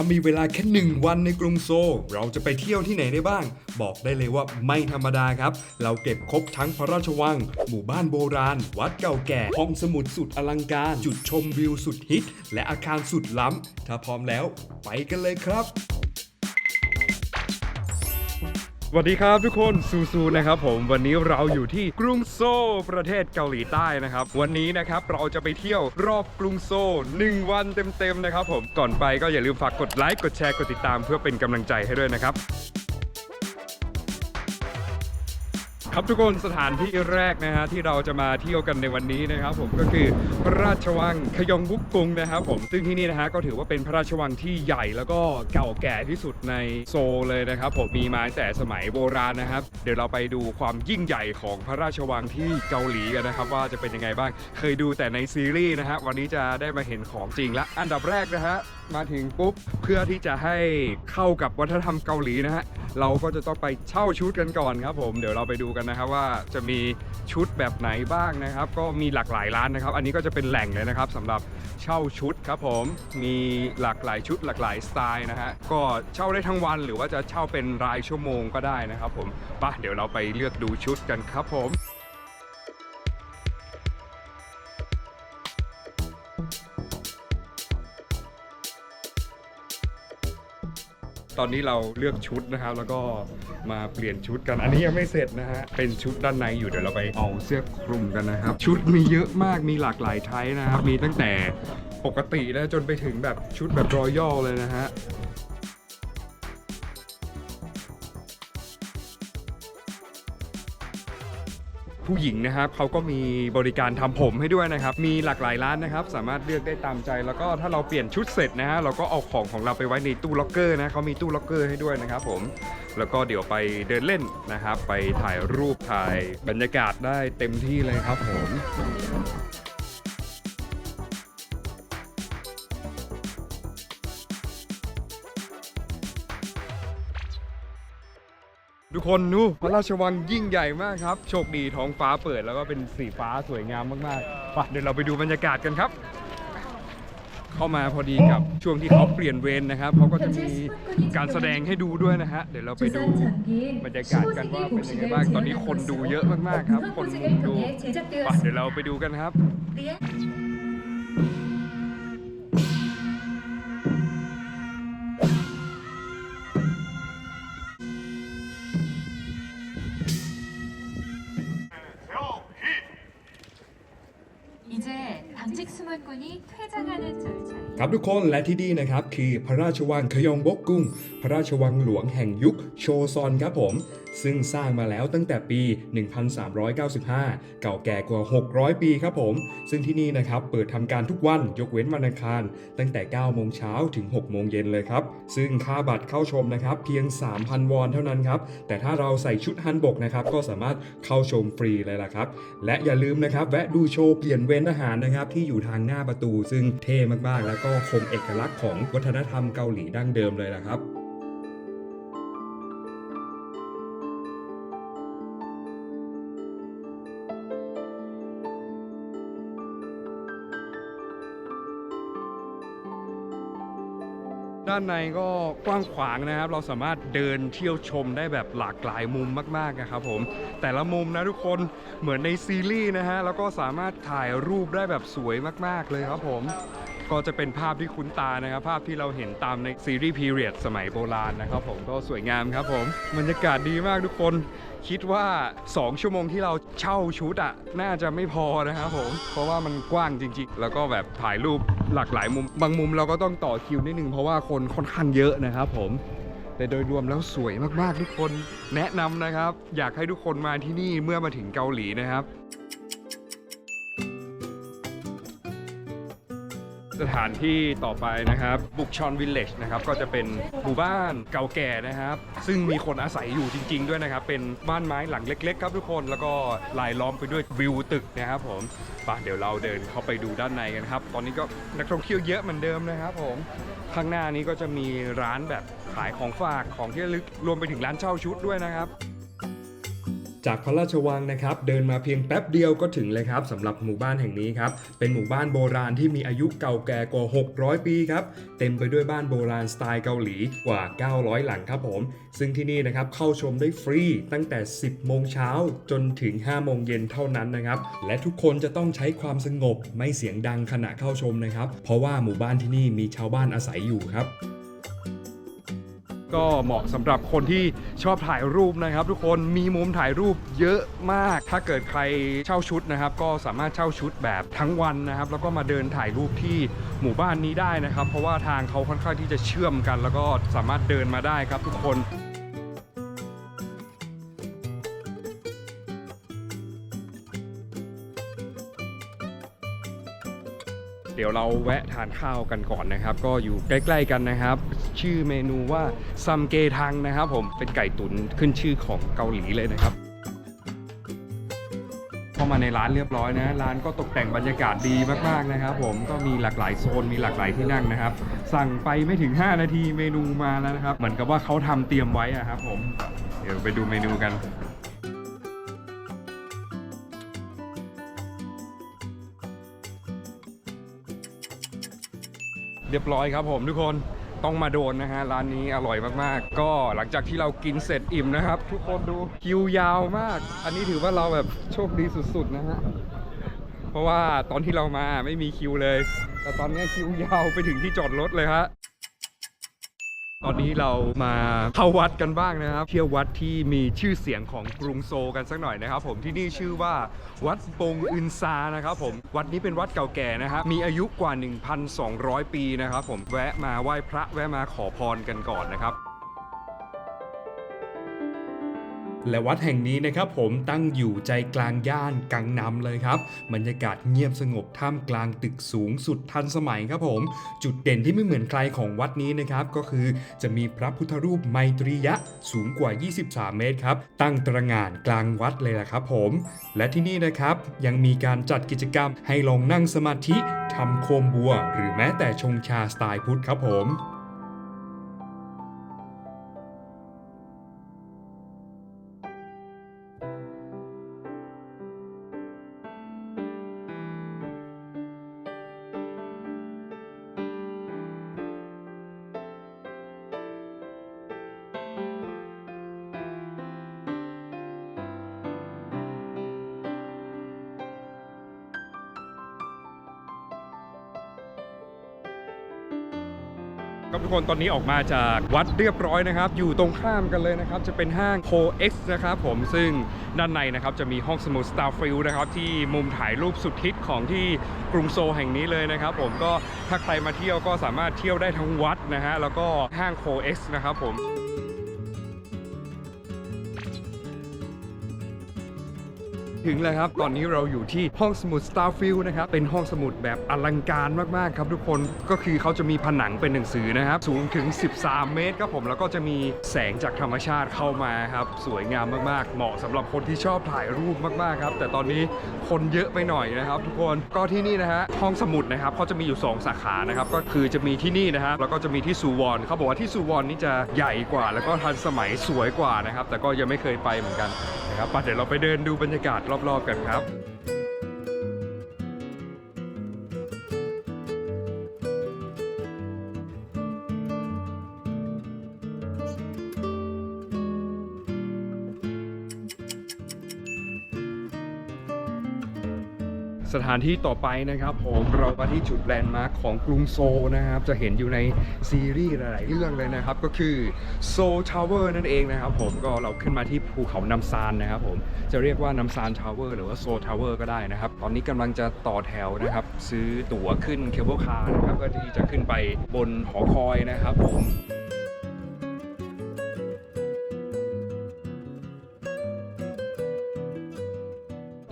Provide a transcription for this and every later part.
ถ้ามีเวลาแค่หนึ่งวันในกรุงโซลเราจะไปเที่ยวที่ไหนได้บ้าง บอกได้เลยว่าไม่ธรรมดาครับ เราเก็บครบทั้งพระราชวัง หมู่บ้านโบราณ วัดเก่าแก่ ห้องสมุดสุดอลังการ จุดชมวิวสุดฮิต และอาคารสุดล้ำ ถ้าพร้อมแล้ว ไปกันเลยครับ สวัสดีครับทุกคนซูซูนะครับผมวันนี้เราอยู่ที่กรุงโซลประเทศเกาหลีใต้นะครับ วันนี้นะครับเราจะไปเที่ยวรอบกรุงโซล1วันเต็มๆนะครับผมก่อนไปก็อย่าลืมฝากกดไลค์กดแชร์กดติดตามเพื่อเป็นกำลังใจให้ด้วยนะครับ ครับทุกคนสถานที่แรกนะฮะที่เราจะมาเที่ยวกันในวันนี้นะครับ ผมก็คือพระราชวังขยองบุกกุงนะครับ ผมซึ่งที่นี่นะฮะก็ถือว่าเป็นพระราชวังที่ใหญ่แล้วก็เก่าแก่ที่สุดในโซลเลยนะครับ ผมมีมาตั้งแต่สมัยโบราณนะครับ เดี๋ยวเราไปดูความยิ่งใหญ่ของพระราชวังที่เกาหลีกันนะครับ ว่าจะเป็นยังไงบ้างเคยดูแต่ในซีรีส์นะฮะวันนี้จะได้มาเห็นของจริงละอันดับแรกนะฮะมาถึงปุ๊บเพื่อที่จะให้เข้ากับวัฒนธรรมเกาหลีนะฮะเราก็จะต้องไปเช่าชุดกันก่อนครับ ผมเดี๋ยวเราไปดูกันนะครับว่าจะมีชุดแบบไหนบ้างนะครับ ก็มีหลากหลายร้านนะครับ อันนี้ก็จะเป็นแหล่งเลยนะครับสำหรับเช่าชุดครับผมมีหลากหลายชุดหลากหลายสไตล์นะฮะก็เช่าได้ทั้งวันหรือว่าจะเช่าเป็นรายชั่วโมงก็ได้นะครับผมไปะเดี๋ยวเราไปเลือกดูชุดกันครับผม ตอนนี้เราเลือกชุดนะครับ แล้วก็มาเปลี่ยนชุดกัน อันนี้ยังไม่เสร็จนะฮะ เป็นชุดด้านในอยู่เดี๋ยวเราไปเอาเสื้อคลุมกันนะครับ ชุดมีเยอะมากมีหลากหลายไทป์นะครับ มีตั้งแต่ปกตินะจนไปถึงแบบชุดแบบรอยัลเลยนะฮะ ผู้หญิงนะครับเขาก็มีบริการทำผมให้ด้วยนะครับ มีหลากหลายร้านนะครับ สามารถเลือกได้ตามใจ แล้วก็ถ้าเราเปลี่ยนชุดเสร็จนะฮะเราก็เอาของของเราไปไว้ในตู้ล็อกเกอร์นะเขามีตู้ล็อกเกอร์ให้ด้วยนะครับผมแล้วก็เดี๋ยวไปเดินเล่นนะครับ ไปถ่ายรูปถ่ายบรรยากาศได้เต็มที่เลยครับผม คนนูพระราชวังยิ่งใหญ่มากครับ โชคดีท้องฟ้าเปิดแล้วก็เป็นสีฟ้าสวยงามมากๆไปเดี๋ยวเราไปดูบรรยากาศกันครับ เข้ามาพอดีกับช่วงที่เขาเปลี่ยนเวรนะครับเขาก็จะมีการแสดงให้ดูด้วยนะฮะเดี๋ยวเราไปดูบรรยากาศกันว่าเป็นยังไงบ้างตอนนี้คนดูเยอะมากๆครับ คนมุงดูไปเดี๋ยวเราไปดูกันครับ 수문군이 퇴장하는 절차에 ครับทุกคนและที่นี่นะครับคือพระราชวังขยองบกกุง พระราชวังหลวงแห่งยุคโชซอนครับผม ซึ่งสร้างมาแล้วตั้งแต่ปี 1395 เก่าแก่กว่า 600 ปีครับผม ซึ่งที่นี่นะครับเปิดทำการทุกวันยกเว้นวันอังคาร ตั้งแต่ 9 โมงเช้าถึง 6 โมงเย็นเลยครับ ซึ่งค่าบัตรเข้าชมนะครับเพียง 3,000 วอนเท่านั้นครับ แต่ถ้าเราใส่ชุดฮันบกนะครับก็สามารถเข้าชมฟรีเลยล่ะครับ และอย่าลืมนะครับแวะดูโชว์เปลี่ยนเวรทหารนะครับที่อยู่ทางหน้าประตู ซึ่งเท่มากๆ แล้วก็คงเอกลักษณ์ของวัฒนธรรมเกาหลีดั้งเดิมเลยล่ะครับ ด้านในก็กว้างขวางนะครับ เราสามารถเดินเที่ยวชมได้แบบหลากหลายมุมมากๆนะครับผม แต่ละมุมนะทุกคนเหมือนในซีรีส์นะฮะ แล้วก็สามารถถ่ายรูปได้แบบสวยมากๆเลยครับผม ก็จะเป็นภาพที่คุ้นตานะครับ ภาพที่เราเห็นตามในซีรีส์พีเรียดสมัยโบราณนะครับผม ก็สวยงามครับผม บรรยากาศดีมากทุกคน คิดว่า 2 ชั่วโมงที่เราเช่าชุดอะน่าจะไม่พอนะครับผม เพราะว่ามันกว้างจริง ๆ แล้วก็แบบถ่ายรูป หลากหลายมุม บางมุมเราก็ต้องต่อคิวนิดนึงเพราะว่าคนค่อนข้างเยอะนะครับ ผมแต่โดยรวมแล้วสวยมากๆทุกคนแนะนำนะครับ อยากให้ทุกคนมาที่นี่เมื่อมาถึงเกาหลีนะครับ สถานที่ต่อไปนะครับบุกชอนวิลเลจนะครับก็จะเป็นหมู่บ้านเก่าแก่นะครับ ซึ่งมีคนอาศัยอยู่จริง ๆ ด้วยนะครับ เป็นบ้านไม้หลังเล็ก ๆ ครับทุกคนแล้วก็ลายล้อมไปด้วยวิวตึกนะครับผมไปเดี๋ยวเราเดินเข้าไปดูด้านในกันครับ ตอนนี้ก็นักท่องเที่ยวเยอะเหมือนเดิมนะครับผมข้างหน้านี้ก็จะมีร้านแบบขายของฝากของที่ระลึกรวมไปถึงร้านเช่าชุดด้วยนะครับ จากพระราชวังนะครับเดินมาเพียงแป๊บเดียวก็ถึงเลยครับสำหรับหมู่บ้านแห่งนี้ครับเป็นหมู่บ้านโบราณที่มีอายุเก่าแก่กว่า 600 ปีครับเต็มไปด้วยบ้านโบราณสไตล์เกาหลีกว่า 900 หลังครับผม ซึ่งที่นี่นะครับเข้าชมได้ฟรีตั้งแต่ 10 โมงเช้าจนถึง 5 โมงเย็นเท่านั้นนะครับและทุกคนจะต้องใช้ความสงบไม่เสียงดังขณะเข้าชมนะครับ เพราะว่าหมู่บ้านที่นี่มีชาวบ้านอาศัยอยู่ครับ ก็เหมาะสำหรับคนที่ชอบถ่ายรูปนะครับ ทุกคนมีมุมถ่ายรูปเยอะมาก ถ้าเกิดใครเช่าชุดนะครับ ก็สามารถเช่าชุดแบบทั้งวันนะครับ แล้วก็มาเดินถ่ายรูปที่หมู่บ้านนี้ได้นะครับ เพราะว่าทางเขาค่อนข้างที่จะเชื่อมกัน แล้วก็สามารถเดินมาได้ครับทุกคน เดี๋ยวเราแวะทานข้าวกันก่อนนะครับ ก็อยู่ใกล้ๆกันนะครับ ชื่อเมนูว่าซัมเกทังนะครับ ผมเป็นไก่ตุ๋นขึ้นชื่อของเกาหลีเลยนะครับเข้ามาในร้านเรียบร้อยนะ ร้านก็ตกแต่งบรรยากาศดีมากๆนะครับ ผมก็มีหลากหลายโซนมีหลากหลายที่นั่งนะครับ สั่งไปไม่ถึง 5 นาทีเมนูมาแล้วนะครับ เหมือนกับว่าเขาทำเตรียมไว้อะครับผม เดี๋ยวไปดูเมนูกัน เรียบร้อยครับผมทุกคนต้องมาโดนนะฮะร้านนี้อร่อยมากๆ ก็หลังจากที่เรากินเสร็จอิ่มนะครับ ทุกคนดูคิวยาวมาก อันนี้ถือว่าเราแบบโชคดีสุดๆนะฮะเพราะว่าตอนที่เรามาไม่มีคิวเลย แต่ตอนนี้คิวยาวไปถึงที่จอดรถเลยฮะ ตอนนี้เรามาเข้าวัดกันบ้างนะครับ เที่ยววัดที่มีชื่อเสียงของกรุงโซลกันสักหน่อยนะครับ ผมที่นี่ชื่อว่าวัดปงอึนซานะครับผมวัดนี้เป็นวัดเก่าแก่นะครับมีอายุกว่า 1,200 ปีนะครับผมแวะมาไหว้พระแวะมาขอพรกันก่อนนะครับ และวัดแห่งนี้นะครับผมตั้งอยู่ใจกลางย่านกังนำเลยครับบรรยากาศเงียบสงบท่ามกลางตึกสูงสุดทันสมัยครับผม จุดเด่นที่ไม่เหมือนใครของวัดนี้นะครับก็คือจะมีพระพุทธรูปไมตรียะสูงกว่า 23 เมตรครับตั้งตระหง่านกลางวัดเลยล่ะครับผม และที่นี่นะครับยังมีการจัดกิจกรรมให้ลองนั่งสมาธิทำโคมบัว หรือแม้แต่ชงชาสไตล์พุทธครับผม ครับทุกคนตอนนี้ออกมาจากวัดเรียบร้อยนะครับ อยู่ตรงข้ามกันเลยนะครับ จะเป็นห้างโคเอ็กซ์นะครับผมซึ่งด้านในนะครับจะมีห้องสมุด Starfield นะครับที่มุมถ่ายรูปสุดฮิตของที่กรุงโซลแห่งนี้เลยนะครับผมก็ถ้าใครมาเที่ยวก็สามารถเที่ยวได้ทั้งวัดนะฮะแล้วก็ห้างโคเอ็กซ์นะครับผม ถึงแล้วครับ ตอนนี้เราอยู่ที่ห้องสมุด Starfield นะครับ เป็นห้องสมุดแบบอลังการมากๆครับทุกคน ก็คือเขาจะมีผนังเป็นหนังสือนะครับ สูงถึง 13 เมตรครับผม แล้วก็จะมีแสงจากธรรมชาติเข้ามาครับ สวยงามมากๆ เหมาะสำหรับคนที่ชอบถ่ายรูปมากๆครับ แต่ตอนนี้คนเยอะไปหน่อยนะครับ ทุกคน ก็ที่นี่นะฮะ ห้องสมุดนะครับเขาจะมีอยู่ 2 สาขานะครับ ก็คือจะมีที่นี่นะครับ แล้วก็จะมีที่ซูวอนเขาบอกว่าที่ซูวอนนี่จะใหญ่กว่า แล้วก็ทันสมัยสวยกว่านะครับ แต่ก็ยังไม่เคยไปเหมือนกัน ครับไปเดี๋ยวเราไปเดินดูบรรยากาศรอบๆกันครับ ถานที่ต่อไปนะครับ ผมเรามาที่จุดแลนด์มาร์คของกรุงโซลนะครับ จะเห็นอยู่ในซีรีส์หลาย ๆ เรื่องเลยนะครับ ก็คือโซลทาวเวอร์นั่นเองนะครับ ผมก็เราขึ้นมาที่ภูเขาน้ำซานนะครับ ผมจะเรียกว่าน้ำซานทาวเวอร์หรือว่าโซลทาวเวอร์ก็ได้นะครับ ตอนนี้กำลังจะต่อแถวนะครับ ซื้อตั๋วขึ้นเคเบิลคาร์นะครับเพื่อที่จะขึ้นไปบนหอคอยนะครับ ผม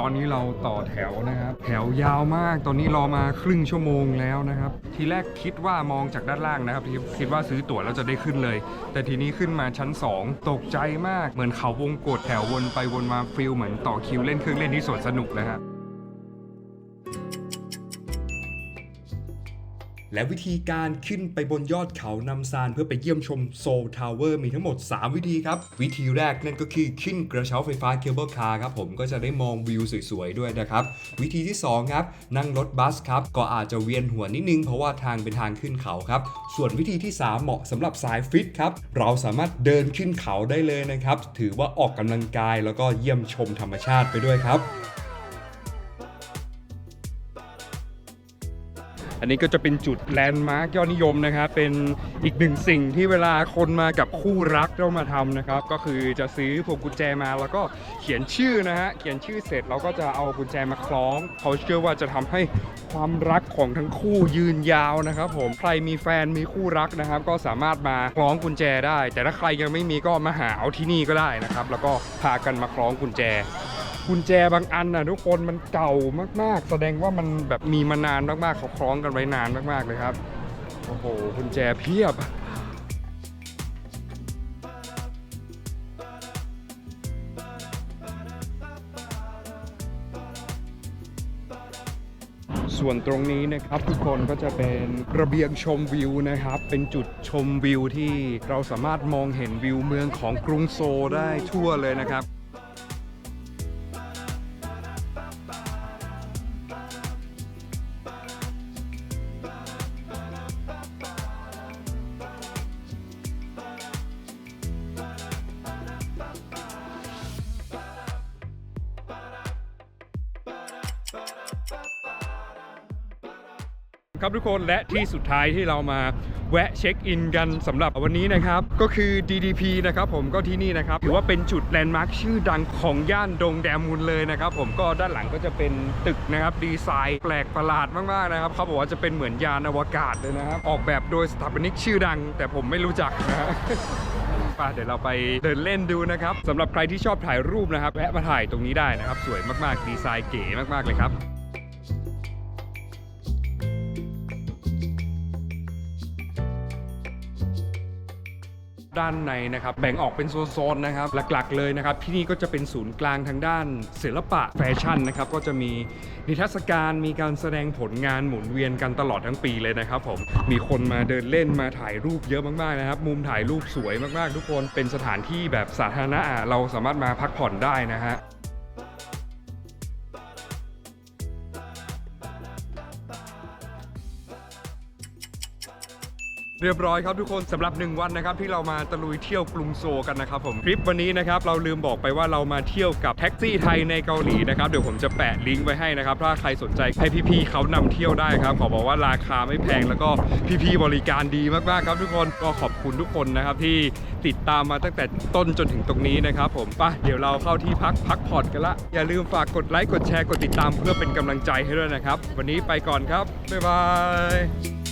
ตอนนี้เราต่อแถวนะครับ แถวยาวมากตอนนี้รอมาครึ่งชั่วโมงแล้วนะครับ ทีแรกคิดว่ามองจากด้านล่างนะครับคิดว่าซื้อตั๋วแล้วจะได้ขึ้นเลย แต่ทีนี้ขึ้นมาชั้น 2 ตกใจมากเหมือนเขาวงกดแถววนไปวนมาฟิลเหมือนต่อคิวเล่นเครื่องเล่นที่สวนสนุกนะฮะ และวิธีการขึ้นไปบนยอดเขานำซานเพื่อไปเยี่ยมชมโซลทาวเวอร์มีทั้งหมด 3 วิธีครับ วิธีแรกนั่นก็คือขึ้นกระเช้าไฟฟ้าเคเบิลคาร์ครับผมก็จะได้มองวิวสวยๆด้วยนะครับ วิธีที่ 2 ครับ นั่งรถบัสครับ ก็อาจจะเวียนหัวนิดนึง เพราะว่าทางเป็นทางขึ้นเขาครับ ส่วนวิธีที่ 3 เหมาะสำหรับสายฟิตครับ เราสามารถเดินขึ้นเขาได้เลยนะครับ ถือว่าออกกำลังกายแล้วก็เยี่ยมชมธรรมชาติไปด้วยครับ อันนี้ก็จะเป็นจุดแลนด์มาร์กยอดนิยมนะครับ เป็นอีกหนึ่งสิ่งที่เวลาคนมากับคู่รักต้องมาทำนะครับ ก็คือจะซื้อพวงกุญแจมาแล้วก็เขียนชื่อนะฮะ เขียนชื่อเสร็จเราก็จะเอากุญแจมาคล้อง เขาเชื่อว่าจะทำให้ความรักของทั้งคู่ยืนยาวนะครับ ผม ใครมีแฟนมีคู่รักนะครับ ก็สามารถมาคล้องกุญแจได้ แต่ถ้าใครยังไม่มีก็มาหาเอาที่นี่ก็ได้นะครับ แล้วก็พากันมาคล้องกุญแจ กุญแจบางอันนะทุกคนมันเก่ามากๆ แสดงว่ามันแบบมีมานานมากๆเขาคล้องกันไว้นานมากๆเลยครับโอ้โหกุญแจเพียบส่วนตรงนี้นะครับทุกคนก็จะเป็นระเบียงชมวิวนะครับ เป็นจุดชมวิวที่เราสามารถมองเห็นวิวเมืองของกรุงโซลได้ทั่วเลยนะครับ ครับทุกคนและที่สุดท้ายที่เรามาแวะเช็คอินกันสำหรับวันนี้นะครับ ก็คือ DDP นะครับผมก็ที่นี่นะครับถือว่าเป็นจุดแลนด์มาร์คชื่อดังของย่านดงแดมุนเลยนะครับผมก็ด้านหลังก็จะเป็นตึกนะครับดีไซน์แปลกประหลาดมากๆนะครับเขาบอกว่าจะเป็นเหมือนยานอวกาศเลยนะครับออกแบบโดยสถาปนิกชื่อดัง แต่ผมไม่รู้จักนะฮะ ปเดี๋ยวเราไปเดินเล่นดูนะครับสำหรับใครที่ชอบถ่ายรูปนะครับแวะมาถ่ายตรงนี้ได้นะครับ สวยมากๆดีไซน์เก๋มากๆเลยครับ ด้านในนะครับแบ่งออกเป็นโซนๆนะครับหลักๆเลยนะครับที่นี่ก็จะเป็นศูนย์กลางทางด้านศิลปะแฟชั่นนะครับก็จะมีนิทรรศการมีการแสดงผลงานหมุนเวียนกันตลอดทั้งปีเลยนะครับผมมีคนมาเดินเล่นมาถ่ายรูปเยอะมากๆนะครับ มุมถ่ายรูปสวยมากๆ ทุกคนเป็นสถานที่แบบสาธารณะอะเราสามารถมาพักผ่อนได้นะฮะ เรียบร้อยครับทุกคนสำหรับ 1 วันนะครับที่เรามาตะลุยเที่ยวกรุงโซกันนะครับผมทริปวันนี้นะครับเราลืมบอกไปว่าเรามาเที่ยวกับแท็กซี่ไทยในเกาหลีนะครับเดี๋ยวผมจะแปะลิงก์ไว้ให้นะครับถ้าใครสนใจให้พี่ๆเขานำเที่ยวได้ครับขอบอกว่าราคาไม่แพงแล้วก็พี่ๆบริการดีมากๆครับทุกคนก็ขอบคุณทุกคนนะครับที่ติดตามมาตั้งแต่ต้นจนถึงตรงนี้นะครับผมป่ะเดี๋ยวเราเข้าที่พักพักผ่อนกันละอย่าลืมฝากกดไลค์กดแชร์กดติดตามเพื่อเป็นกำลังใจให้ด้วยนะครับ วันนี้ไปก่อนครับบ๊ายบาย